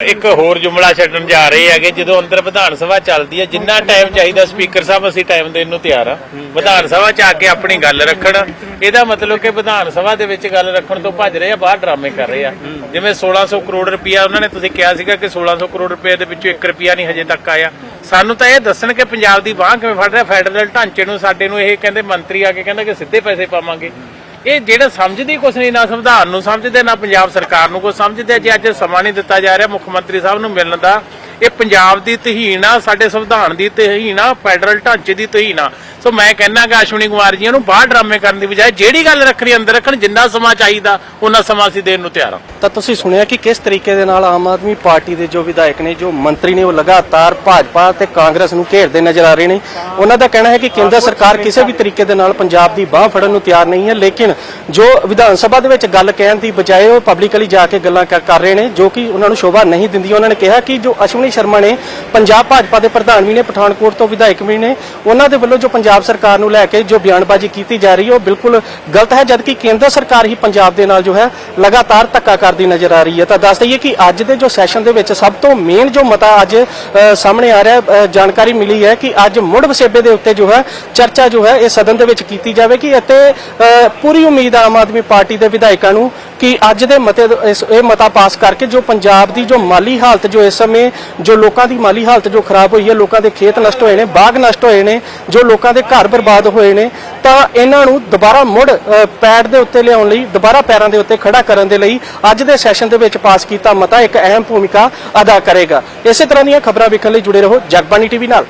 ਇੱਕ ਹੋਰ ਜੁਮਲਾ ਛੱਡਣ ਜਾ ਰਹੇ ਹੈਗੇ, ਜਦੋਂ ਅੰਦਰ ਵਿਧਾਨ ਸਭਾ ਚੱਲਦੀ ਹੈ, ਜਿੰਨਾ ਟਾਈਮ ਚਾਹੀਦਾ ਸਪੀਕਰ ਸਾਹਿਬ, ਅਸੀਂ ਟਾਈਮ ਦੇਣ ਨੂੰ ਤਿਆਰ ਆ ਵਿਧਾਨ ਸਭਾ ਚ ਆ ਕੇ ਆਪਣੀ ਗੱਲ ਰੱਖਣ। ਇਹਦਾ ਮਤਲਬ ਕਿ ਵਿਧਾਨ ਸਭਾ ਦੇ ਵਿੱਚ ਗੱਲ ਰੱਖਣ ਤੋਂ ਭੱਜ ਰਹੇ ਆ, ਬਾਹਰ ਡਰਾਮੇ ਕਰ ਰਹੇ ਆ। ਜਿਵੇਂ 1600 ਕਰੋੜ ਰੁਪਇਆ ਉਹਨਾਂ ਨੇ, ਤੁਸੀਂ ਕਿਹਾ ਸੀਗਾ ਕਿ 1600 ਕਰੋੜ ਰੁਪਏ ਦੇ ਵਿੱਚੋਂ 1 ਰੁਪਿਆ ਨਹੀਂ ਹਜੇ ਤੱਕ ਆਇਆ। ਸਾਨੂੰ ਤਾਂ ਇਹ ਦੱਸਣ ਕਿ ਪੰਜਾਬ ਦੀ ਬਾਂਹ ਕਿਵੇਂ ਫੜ ਰਿਹਾ, ਫੈਡਰਲ ਢਾਂਚੇ ਨੂੰ, ਸਾਡੇ ਨੂੰ ਇਹ ਕਹਿੰਦੇ ਮੰਤਰੀ ਆ ਕੇ ਕਹਿੰਦਾ ਕਿ ਸਿੱਧੇ ਪੈਸੇ ਪਾਵਾਂਗੇ। ਇਹ ਜਿਹੜਾ ਸਮਝਦੀ ਕੁਛ ਨਹੀਂ, ਨਾ ਸੰਵਿਧਾਨ ਨੂੰ ਸਮਝਦੇ, ਨਾ ਪੰਜਾਬ ਸਰਕਾਰ ਨੂੰ ਕੁਛ ਸਮਝਦੇ, ਜੇ ਅੱਜ ਸਮਾਂ ਨਹੀਂ ਦਿੱਤਾ ਜਾ ਰਿਹਾ ਮੁੱਖ ਮੰਤਰੀ ਸਾਹਿਬ ਨੂੰ ਮਿਲਣ ਦਾ ਇਹ ਪੰਜਾਬ ਦੀ ਤਹੀਨ ਆ, ਸਾਡੇ ਸੰਵਿਧਾਨ ਦੀ ਤਹੀਨ ਆ, ਫੈਡਰਲ ਢਾਂਚੇ ਦੀ ਤਹੀਨ ਆ। ਸੋ ਮੈਂ ਕਹਿੰਦਾ ਕਿ ਅਸ਼ਵਨੀ ਕੁਮਾਰ ਜੀ ਨੂੰ ਬਾਹਰ ਡਰਾਮੇ ਕਰਨ ਦੀ ਬਜਾਏ ਜਿਹੜੀ ਗੱਲ ਰੱਖਣੀ ਅੰਦਰ ਰੱਖਣ, ਜਿੰਨਾ ਸਮਾਂ ਚਾਹੀਦਾ ਉਹਨਾਂ ਸਮਾਂ ਅਸੀਂ ਦੇਣ ਨੂੰ ਤਿਆਰ ਆ। ਤਾਂ ਤੁਸੀਂ ਸੁਣਿਆ ਕਿ ਕਿਸ ਤਰੀਕੇ ਦੇ ਨਾਲ ਆਮ ਆਦਮੀ ਪਾਰਟੀ ਦੇ ਜੋ ਵਿਧਾਇਕ ਨੇ, ਜੋ ਮੰਤਰੀ ਨੇ, ਉਹ ਲਗਾਤਾਰ ਭਾਜਪਾ ਤੇ ਕਾਂਗਰਸ ਨੂੰ ਘੇਰਦੇ ਨਜ਼ਰ ਆ ਰਹੇ ਨੇ। ਉਹਨਾਂ ਦਾ ਕਹਿਣਾ ਹੈ ਕਿ ਕੇਂਦਰ ਸਰਕਾਰ ਕਿਸੇ ਵੀ ਤਰੀਕੇ ਦੇ ਨਾਲ ਪੰਜਾਬ ਦੀ ਬਾਹ ਫੜਨ ਨੂੰ ਤਿਆਰ ਨਹੀਂ ਹੈ, ਲੇਕਿਨ ਜੋ ਵਿਧਾਨ ਸਭਾ ਦੇ ਵਿੱਚ ਗੱਲ ਕਹਿਣ ਦੀ ਬਜਾਏ ਉਹ ਪਬਲਿਕਲੀ ਜਾ ਕੇ ਗੱਲਾਂ ਕਰ ਰਹੇ ਨੇ, ਜੋ ਕਿ ਉਹਨਾਂ ਨੂੰ ਸ਼ੋਭਾ ਨਹੀਂ ਦਿੰਦੀ ਉਹਨਾਂ ਨੇ ਕਿਹਾ ਕਿ ਜੋ ਅਸ਼ਵਨੀ ਸ਼ਰਮਾ ਨੇ ਪੰਜਾਬ ਭਾਜਪਾ ਦੇ ਪ੍ਰਧਾਨ ਵੀ ਨੇ, ਪਠਾਨਕੋਟ ਤੋਂ ਵਿਧਾਇਕ ਵੀ ਨੇ। ਉਹਨਾਂ ਦੇ ਵੱਲੋਂ ਜੋ ਪੰਜਾਬ ਸਰਕਾਰ ਨੂੰ ਲੈ ਕੇ ਜੋ ਬਿਆਨਬਾਜ਼ੀ ਕੀਤੀ ਜਾ ਰਹੀ ਹੈ, ਉਹ ਬਿਲਕੁਲ ਗਲਤ ਹੈ, ਜਦਕਿ ਕੇਂਦਰ ਸਰਕਾਰ ਹੀ ਪੰਜਾਬ ਦੇ ਨਾਲ ਜੋ ਹੈ, ਲਗਾਤਾਰ ਧੱਕਾ ਕਰਦੀ ਨਜ਼ਰ ਆ ਰਹੀ ਹੈ। ਤਾਂ ਦੱਸ ਦਈਏ ਕਿ ਅੱਜ ਦੇ ਜੋ ਸੈਸ਼ਨ ਦੇ ਵਿੱਚ ਸਭ ਤੋਂ ਮੇਨ ਜੋ ਮਤਾ ਅੱਜ ਸਾਹਮਣੇ ਆ ਰਿਹਾ ਜਾਣਕਾਰੀ ਮਿਲੀ ਹੈ ਕਿ ਅੱਜ ਮੁੜ ਵਸੇਬੇ ਦੇ ਉੱਤੇ ਜੋ ਹੈ, ਚਰਚਾ ਜੋ ਹੈ, ਇਹ ਸਦਨ ਦੇ ਵਿੱਚ ਕੀਤੀ ਜਾਵੇਗੀ ਅਤੇ ਪੂਰੀ ਉਮੀਦ ਹੈ ਆਮ ਆਦਮੀ ਪਾਰਟੀ ਦੇ ਵਿਧਾਇਕਾਂ ਨੂੰ ਕਿ ਅੱਜ ਦੇ ਮਤੇ ਇਹ ਮਤਾ ਪਾਸ ਕਰਕੇ ਜੋ ਪੰਜਾਬ ਦੀ ਜੋ ਮਾਲੀ ਹਾਲਤ ਜੋ ਇਸ ਸਮੇਂ ਜੋ ਲੋਕਾਂ ਦੀ ਮਾਲੀ ਹਾਲਤ ਜੋ ਖਰਾਬ ਹੋਈ ਹੈ ਲੋਕਾਂ ਦੇ ਖੇਤ ਨਸ਼ਟ ਹੋਏ ਨੇ ਬਾਗ ਨਸ਼ਟ ਹੋਏ ਨੇ ਜੋ ਲੋਕਾਂ ਦੇ ਘਰ ਬਰਬਾਦ ਹੋਏ ਨੇ ਤਾਂ ਇਹਨਾਂ ਨੂੰ ਦੁਬਾਰਾ ਮੁੜ ਅ, ਪੈਡ ਦੇ ਉੱਤੇ ਲਿਆਉਣ ਲਈ ਦੁਬਾਰਾ ਪੈਰਾਂ ਦੇ ਉੱਤੇ ਖੜਾ ਕਰਨ ਦੇ ਲਈ ਅੱਜ ਦੇ ਸੈਸ਼ਨ ਦੇ ਵਿੱਚ ਪਾਸ ਕੀਤਾ ਮਤਾ ਇੱਕ ਅਹਿਮ ਭੂਮਿਕਾ ਅਦਾ ਕਰੇਗਾ। ਇਸੇ ਤਰ੍ਹਾਂ ਦੀਆਂ ਖਬਰਾਂ ਵੇਖਣ ਲਈ ਜੁੜੇ ਰਹੋ ਜਗਬਾਨੀ ਟੀਵੀ ਨਾਲ।